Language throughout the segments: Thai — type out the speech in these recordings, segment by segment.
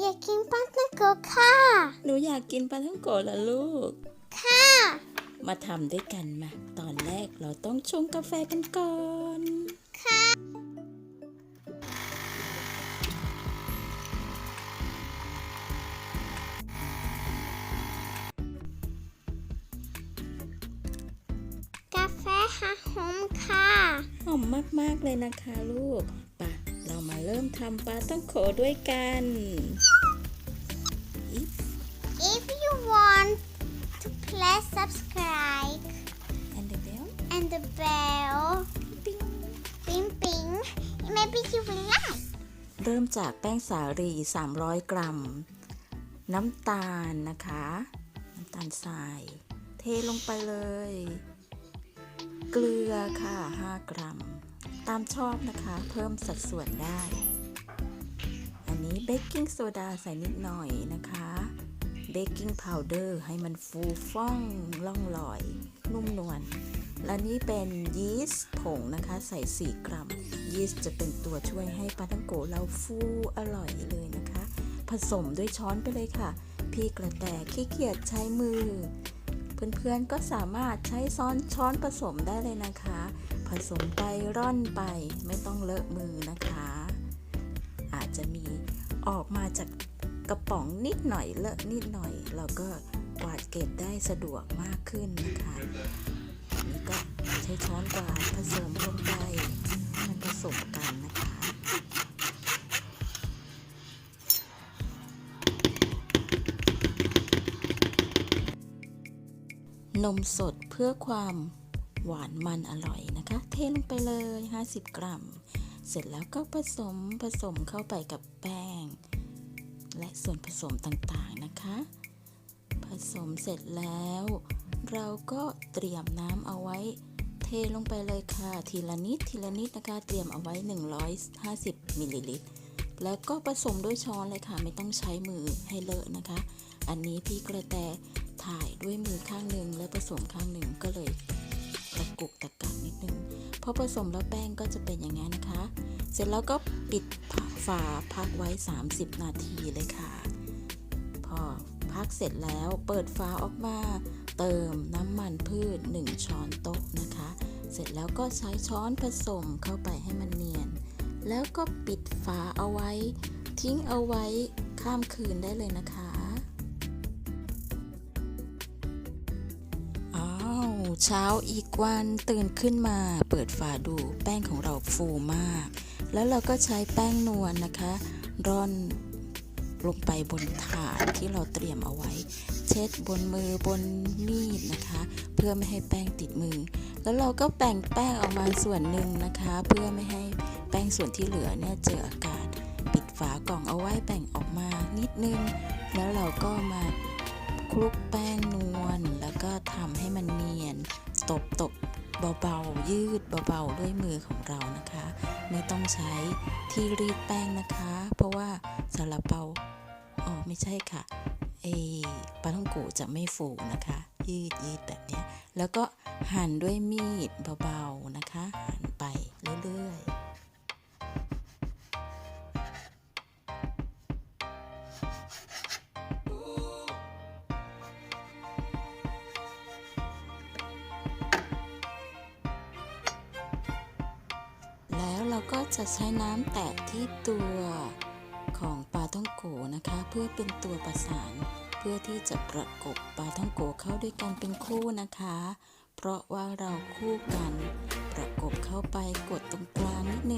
อยากกินปลาท่องโกค่ะ หนูอยากกินปลาท่องโกะละลูก ค่ะ มาทำด้วยกันมา ตอนแรกเราต้องชงกาแฟกันก่อน ค่ะกาแฟฮะหอมค่ะ หอมมาก ๆ เลยนะคะลูกปะ เรามาเริ่มทำปลาต้องโขด้วยกัน If If you want to press subscribe and the bell and the bell Ping. ping ping maybe you will like เริ่มจากแป้งสาลี 300 กรัม น้ำตาลนะคะ น้ำตาลทราย เทลงไปเลย เกลือค่ะ 5 กรัม ตามชอบนะคะ เพิ่มสัดส่วนได้ อันนี้เบกกิ้งโซดาใส่นิดหน่อยนะคะเบกกิ้งพาวเดอร์ให้มันฟูฟ่องล่องลอย นุ่มนวล และนี่เป็นยีสต์ผงนะคะ ใส่ 4 กรัม ยีสต์จะเป็นตัวช่วยให้ปาทังโกเราฟูอร่อยเลยนะคะ ผสมด้วยช้อนไปเลยค่ะ พี่กระแตขี้เกียจใช้มือ เพื่อนๆก็สามารถใช้ซ้อนช้อนผสมได้เลยนะคะ ผสมไปร่อนไปไม่ต้องเลอะมือนะคะ อาจจะมีออกมาจากกระป๋องนิดหน่อยเลอะนิดหน่อย เราก็กวาดเก็บได้สะดวกมากขึ้นนะคะนี่ก็ใช้ช้อนกวาดผสมลงไป นมสดเพื่อความหวานมันอร่อยนะคะ เทลงไปเลย 50 กรัม เสร็จแล้วก็ผสมผสมเข้าไปกับแป้ง และส่วนผสมต่างๆนะคะ ผสมเสร็จแล้ว เราก็เตรียมน้ำเอาไว้ เทลงไปเลยค่ะ ทีละนิดทีละนิดนะคะ เตรียมเอาไว้ 150มิลลิลิตรแล้วก็ผสมด้วยช้อนเลยค่ะ ไม่ต้องใช้มือให้เลอะนะคะ อันนี้พี่กระแต ด้วยมือข้างหนึ่งและผสมข้างหนึ่งก็เลยตะกุกตะกักนิดนึงพอผสมแล้วแป้งก็จะเป็นอย่างนี้นนะคะ เสร็จแล้วก็ปิดฝาพักไว้ 30 นาทีเลยค่ะ พอพักเสร็จแล้วเปิดฝาออกมาเติมน้ำมันพืช 1 ช้อนโต๊ะนะคะ เสร็จแล้วก็ใช้ช้อนผสมเข้าไปให้มันเนียน แล้วก็ปิดฝาเอาไว้ ทิ้งเอาไว้ข้ามคืนได้เลยนะคะ เช้าอีกวันตื่นขึ้นมาเปิดฝาดูแป้งของเราฟูมาก แล้วเราก็ใช้แป้งนวลนะคะ ร่อนลงไปบนถาดที่เราเตรียมเอาไว้ เช็ดบนมือบนมีดนะคะ เพื่อไม่ให้แป้งติดมือ แล้วเราก็แบ่งแป้งออกมาส่วนหนึ่งนะคะ เพื่อไม่ให้แป้งส่วนที่เหลือเนี่ยเจออากาศ ปิดฝากล่องเอาไว้แบ่งออกมานิดนึง แล้วเราก็มา คลุกแป้งนวลแล้วก็ทำให้มันเนียนตบตบเบาๆ ยืดเบาๆ ด้วยมือของเรานะคะ ไม่ต้องใช้ที่รีดแป้งนะคะ เพราะว่าซาลาเปาอ๋อไม่ใช่ค่ะเอปลาท่องโกจะไม่ฟูนะคะ ยืดยืดแบบนี้ แล้วก็หั่นด้วยมีดเบาๆนะคะหั่น ก็จะใช้น้ำแตะที่ตัวของปลาท่องโกนะคะ เพื่อเป็นตัวประสาน เพื่อที่จะประกบปลาท่องโกเข้าด้วยกันเป็นคู่นะคะ เพราะว่าเราคู่กัน ประกบเข้าไปกดตรงกลางนิดนึง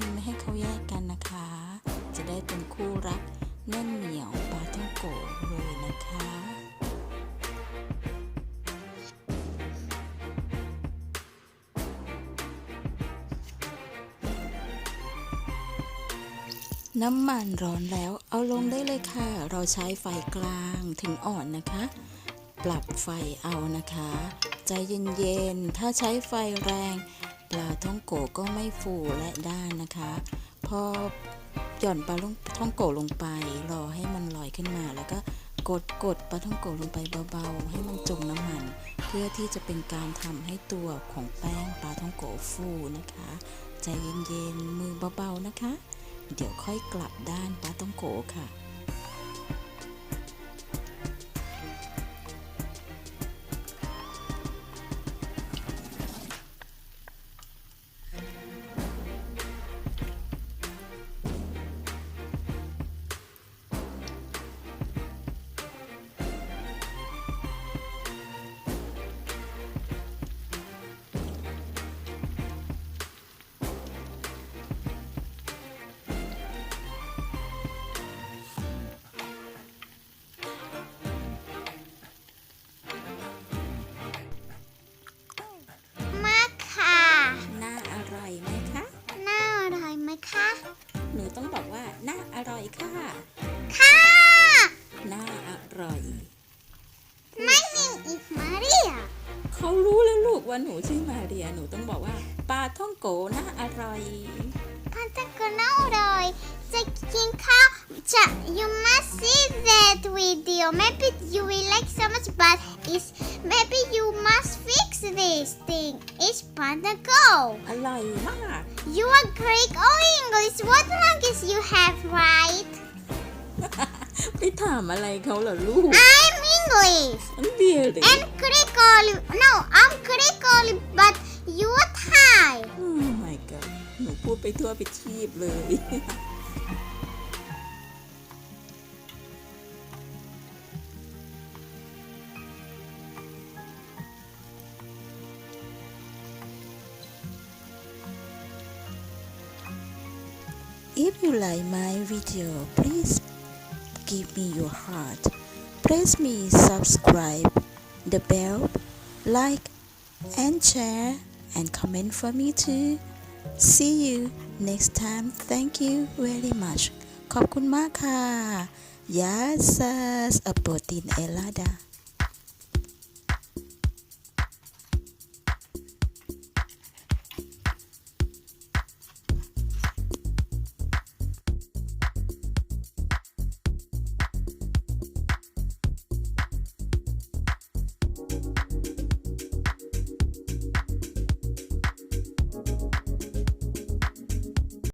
น้ำมันร้อนแล้วเอาลงได้เลยค่ะ เราใช้ไฟกลางถึงอ่อนนะคะ ปรับไฟเอานะคะ ใจเย็นๆ ถ้าใช้ไฟแรง ปลาท่องโกก็ไม่ฟูและด้านนะคะ พอหย่อนปลาท่องโกลงไป รอให้มันลอยขึ้นมาแล้วก็กดกดปลาท่องโกลงไปเบาๆ ให้มันจมน้ำมัน เพื่อที่จะเป็นการทำให้ตัวของแป้งปลาท่องโกฟูนะคะ ใจเย็นๆ มือเบาๆนะคะ เดี๋ยวค่อยกลับด้านปลาต้องโกค่ะ ว่าหนูชื่อมาเรียหนูต้องบอกว่าปลาท่องโกน่าอร่อยพันตะกนอร่อยจะกินข้าวจะ you must see that video maybe you will like so much but it's maybe you must fix this thing it's panda go อร่อยมาก you are Greek or English what language you have right ไปถามอะไรเขาเหรอลูก I'm English อันเดียวเลย and Greek only no I'm Greek only but you are Thai โอ้ my god หนูพูดไปทั่วไปทีบเลย If you like my video, please give me your heart. Press me subscribe, the bell, like, and share, and comment for me too. See you next time. Thank you very much. ขอบคุณมากค่ะ Yes, a protein elada.